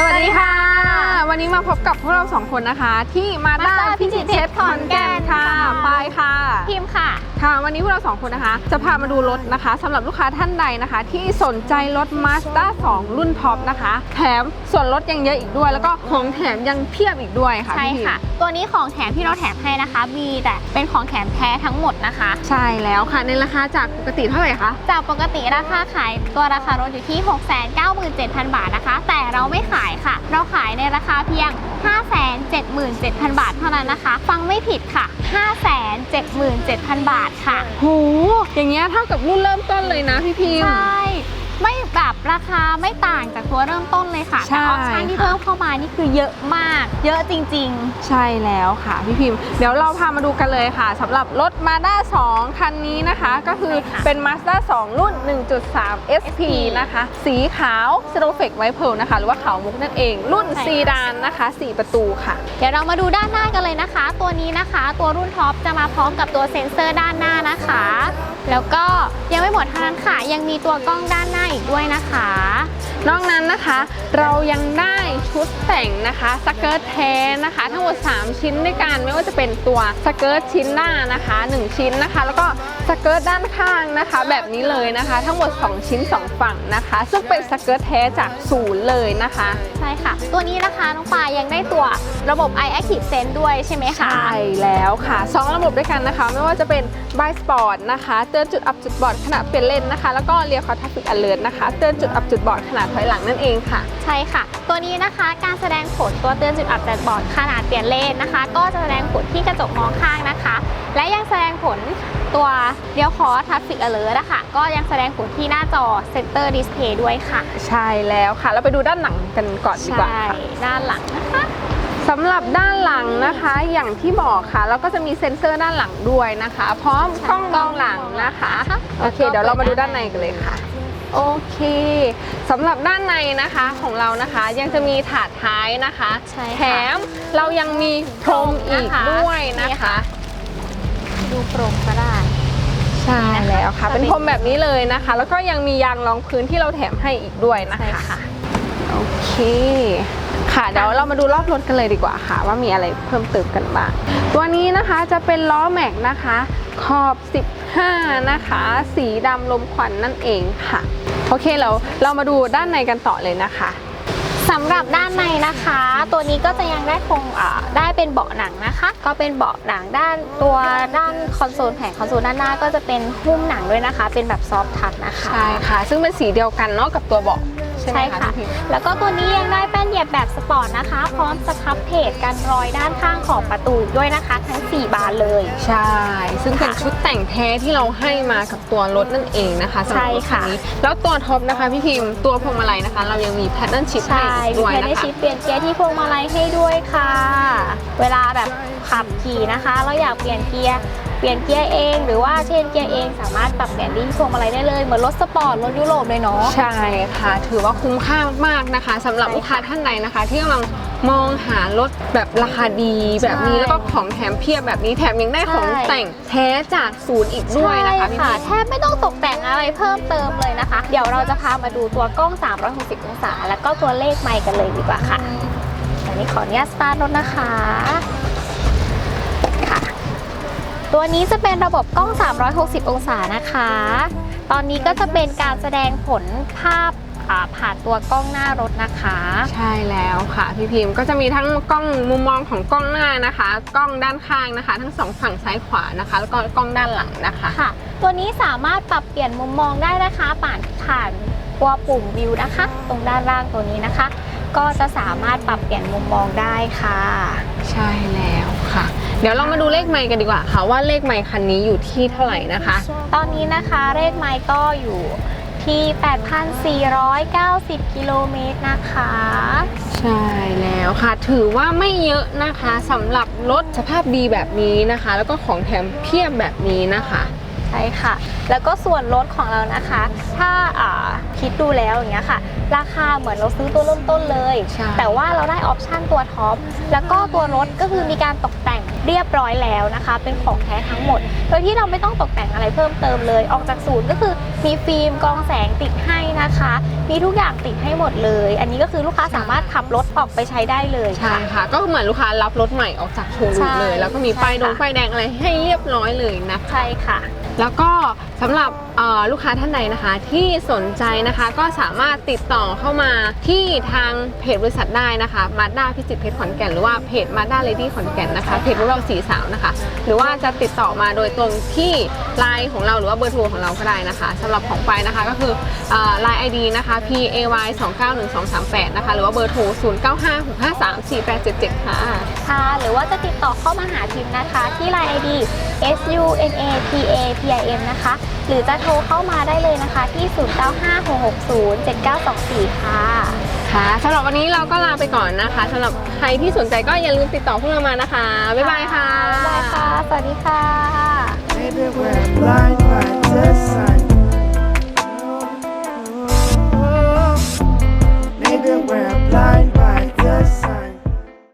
สวัสดีค่ะ วันนี้มาพบกับพวกเราสองคนนะคะ ที่มาด้า Mazda พิจิตรเทสขอนแก่นค่ะค่ะปายค่ะ พิมพ์ค่ะ ค่ะ วันนี้พวกเราสองคนนะคะ จะพามาดูรถนะคะสำหรับลูกค้าท่านใดนะคะ ที่สนใจรถ Mazda 2 รุ่นท็อปนะคะ แถมส่วนลดยังเยอะอีกด้วย แล้วก็ของแถมยังเพียบอีกด้วยค่ะใช่พี่ค่ะ ตัวนี้ของแถมที่เราแถมให้นะคะ มีแต่เป็นของแถมแท้ทั้งหมดนะคะ ใช่แล้วค่ะ ในราคาจากปกติเท่าไหร่คะ จากปกติราคาขายตัวราคารถอยู่ที่ 697,000 บาทนะคะ แต่เราไม่ขายค่ะ เราขายในราคาเพียง 577,000 บาทเท่านั้นนะคะ ฟังไม่ผิดค่ะ 577,000 บาทค่ะ โห อย่างเงี้ยเท่ากับรุ่นเริ่มต้นเลยนะพี่พิมใช่ ไม่แบบราคาไม่ต่างจากตัวเริ่มต้นเลยค่ะ ใช่ แต่ออปชั่นที่ค่ะเพิ่มเข้ามานี่คือเยอะมาก เยอะจริง ใช่แล้วค่ะพี่พิมพ์เดี๋ยวเราพามาดูกันเลยค่ะสำหรับรถ Mazda 2 คันนี้นะคะ ก็คือใช่ค่ะเป็น Mazda 2 รุ่น 1.3 SP นะคะ สีขาว s t o f e c White Pearl นะคะ หรือว่าขาวมุกนั่นเอง รุ่นใช่ค่ะ ซีดานนะคะ 4 ประตูค่ะ ๆ เดี๋ยวเรามาดูด้านหน้ากันเลยนะคะ ตัวนี้นะคะ ตัวรุ่นท็อปจะมาพร้อมกับตัวเซ็นเซอร์ด้านหน้านะคะ แล้วก็ยังไม่หมดเท่านั้นค่ะ ยังมีตัวกล้องด้านหน้าอีกด้วยนะคะ นอกนั้นนะคะเรายังได้ชุดแต่งนะคะสเกิร์ตแท้นะคะ ทั้งหมด 3 ชิ้นด้วยกันไม่ว่าจะเป็นตัวสเกิร์ตชิ้นหน้านะคะ 1 ชิ้นนะคะ แล้วก็สเกิร์ตด้านข้างนะคะ แบบนี้เลยนะคะ ทั้งหมด 2 ชิ้น 2 ฝั่งนะคะ ซึ่งเป็นสเกิร์ตแท้จากศูนย์เลยนะคะใช่ค่ะ ตัวนี้นะคะน้องปายังได้ตัวระบบ i Active Sense ด้วยใช่ไหมคะใช่แล้วค่ะ2ระบบด้วยกันนะคะ ไม่ว่าจะเป็น by sport นะคะเตือนจุดอับจุดบอดขณะเปลี่ยนเลนนะคะ แล้วก็เรีย r คอทัฟฟิกอเลิร์นะคะ เตือนจุดอับจุดบอดขณะถอยหลังนั่นเองค่ะ ใช่ค่ะ ตัวนี้นะคะการแสดงผลตัวเตือนจุดอับแดดบอร์ดขนาดเปลี่ยนเลนนะคะ ก็จะแสดงผลที่กระจกมองข้างนะคะ และยังแสดงผลตัวเดียวคอทัฟฟิกอเลิร์นะคะก็ยังแสดงผลที่หน้าจอเซนเตอร์ดิสเพย์ด้วยค่ะ ใช่แล้วค่ะ เราไปดูด้านหลังกันก่อนดีกว่าใช่ค่ะด้านหลังนะคะสำหรับด้านหลังนะคะอย่างที่บอกค่ะเราก็จะมีเซ็นเซอร์ด้านหลังด้วยนะคะ พร้อมกล้องมองหลังนะคะ โอเค เดี๋ยวเรามาดูด้านในกันเลยค่ะ โอเคสำหรับด้านในนะคะของเรานะคะยังจะมีถาดท้ายนะคะใช่ค่ะ แถมเรายังมีพรมอีกนะคะด้วยนะนี่คะค่ะดูโปร่งก็ได้ ใช่แล้วค่ะจะเป็นเป็นพรมแบบนี้เลยนะคะ แล้วก็ยังมียางรองพื้นที่เราแถมให้อีกด้วยนะใช่คะค่ะ โอเค ค่ะเดี๋ยวเรามาดูรอบรถกันเลยดีกว่าค่ะ ว่ามีอะไรเพิ่มเติมกันบ้างตัวนี้นะคะจะเป็นล้อแม็กนะคะ ขอบ 15 นะคะ สีดำลมควันนั่นเองค่ะ โอเคเราเรามาดูด้านในกันต่อเลยนะคะสำหรับด้านในนะคะ ตัวนี้ก็จะยังได้คงอ่าได้เป็นเบาะหนังนะคะ ก็เป็นเบาะหนังด้านตัวด้านคอนโซลแผงคอนโซลด้านหน้าก็จะเป็นหุ้มหนังด้วยนะคะ เป็นแบบซอฟทัชนะคะใช่ค่ะ ซึ่งเป็นสีเดียวกันเนาะกับตัวเบาะใช่ไหมใช่คะค่ะ พี่พิมแล้วก็ตัวนี้ยังได้แป้นเหยียบแบบสปอร์ตนะคะ พร้อมสครับเพจกันรอยด้านข้างของประตูอีกด้วยนะคะ ทั้ง 4 บานเลย ใช่ ซึ่งเป็นชุดแต่งแท้ที่เราให้มากับตัวรถนั่นเองนะคะสำหรับรถคันนี้แล้วตัวท็อปนะคะพี่พิมพ์ตัวพวงมาลัยนะคะ เรายังมีแพทเทิร์นชิพให้ใช่อีกมีด้วยแพนนะได้คะชิปเปลี่ยนเกียร์ที่พวงมาลัยให้ด้วยค่ะ เวลาแบบขับขี่นะคะ เราอยากเปลี่ยนเกียร์ เปลี่ยนเกียร์เอง หรือว่าเชนเกียร์เองสามารถปรับเปลี่ยนที่พวงมาลัยได้เลย เหมือนรถสปอร์ตรถยุโรปเลยเนาะ ใช่ค่ะ ถือว่าคุ้มค่ามากๆนะคะสำหรับใช่ค่ะลูกค้าท่านใดนะคะ ที่กำลังมองหารถแบบราคาดีแบบนี้ใช่แล้วก็ของแถมเพียบแบบนี้แถมยังได้ของใช่ แต่งแท้จากศูนย์อีกด้วยนะคะพี่ใช่พิมพ์แทบไม่ต้องตกแต่งอะไรเพิ่มเติมเลยนะคะ เดี๋ยวเราจะพามาดูตัวกล้อง 360 องศา แล้วก็ตัวเลขไมค์กันเลยดีกว่าค่ะอันนี้ขออนุญาตสตาร์ทรถนะคะค่ะ ตัวนี้จะเป็นระบบกล้อง 360 องศานะคะ ตอนนี้ก็จะเป็นการแสดงผลภาพอ่าผ่านตัวกล้องหน้ารถนะคะ ใช่แล้วค่ะพี่พิมพ์ก็จะมีทั้งกล้องมุมมองของกล้องหน้านะคะ กล้องด้านข้างนะคะ ทั้งสองฝั่งซ้ายขวานะคะ แล้วก็กล้องด้านหลังนะคะค่ะ ตัวนี้สามารถปรับเปลี่ยนมุมมองได้นะคะ ผ่านผ่านตัวปุ่มวิวนะคะ ตรงด้านล่างตัวนี้นะคะ ก็จะสามารถปรับเปลี่ยนมุมมองได้ค่ะ ใช่แล้วค่ะ เดี๋ยวเรามาดูเลขไมค์กันดีกว่าค่ะว่าเลขไมค์คันนี้อยู่ที่เท่าไหร่นะคะ ตอนนี้นะคะเลขไมล์ก็อยู่ที่ 8,490 กิโลเมตรนะคะ ใช่แล้วค่ะ ถือว่าไม่เยอะนะคะสำหรับรถสภาพดีแบบนี้นะคะ แล้วก็ของแถมเพียบแบบนี้นะคะใช่ค่ะ แล้วก็ส่วนลดของเรานะคะ ถ้าอ่าคิดดูแล้วอย่างเงี้ยค่ะ ราคาเหมือนเราซื้อตัวเริ่มต้นเลยใช่แต่ว่าเราได้ออปชั่นตัวท็อป แล้วก็ตัวรถก็คือมีการตกแต่ง เรียบร้อยแล้วนะคะ เป็นของแท้ทั้งหมด โดยที่เราไม่ต้องตกแต่งอะไรเพิ่มเติมเลย ออกจากศูนย์ก็คือมีฟิล์มกรองแสงติดให้นะคะ มีทุกอย่างติดให้หมดเลย อันนี้ก็คือลูกค้าสามารถขับรถออกไปใช้ได้เลยใช่ค่ะ ค่ะ ก็เหมือนลูกค้ารับรถใหม่ออกจากโชว์รูมใช่เลย แล้วก็มีป้ายดงใช่ค่ะป้ายแดงอะไรให้เรียบร้อยเลยนะคะใช่ค่ะ แล้วก็ สำหรับลูกค้าท่านใดนะคะ ที่สนใจนะคะก็สามารถติดต่อเข้ามาที่ทางเพจบริษัทได้นะคะมาด้าพิจิตเพชรขอนแก่นหรือว่าเพจมาด้าเลดี้ขอนแก่นนะคะเพจพวกเราสีสาวนะคะ หรือว่าจะติดต่อมาโดยตรงที่ไลน์ของเราหรือว่าเบอร์โทรของเราก็ได้นะคะสำหรับของไปนะคะก็คือไลน์ ID นะคะ p a y 2 9 1 2 3 8นะคะหรือว่าเบอร์โทร 0 9 5 6 5 3 4 8 7 7 ค่ะค่ะ หรือว่าจะติดต่อเข้ามาหาพิมนะคะ ที่ Line ID S U N A P A P I M นะคะหรือจะโทรเข้ามาได้เลยนะคะที่ 0956607924 ค่ะ ค่ะสำหรับวันนี้เราก็ลาไปก่อนนะคะสำหรับใครที่สนใจก็อย่าลืมติดต่อพวกเรามานะคะ บ๊ายบายค่ะ บ๊ายบายค่ะ สวัสดีค่ะ Maybe we're blind by design.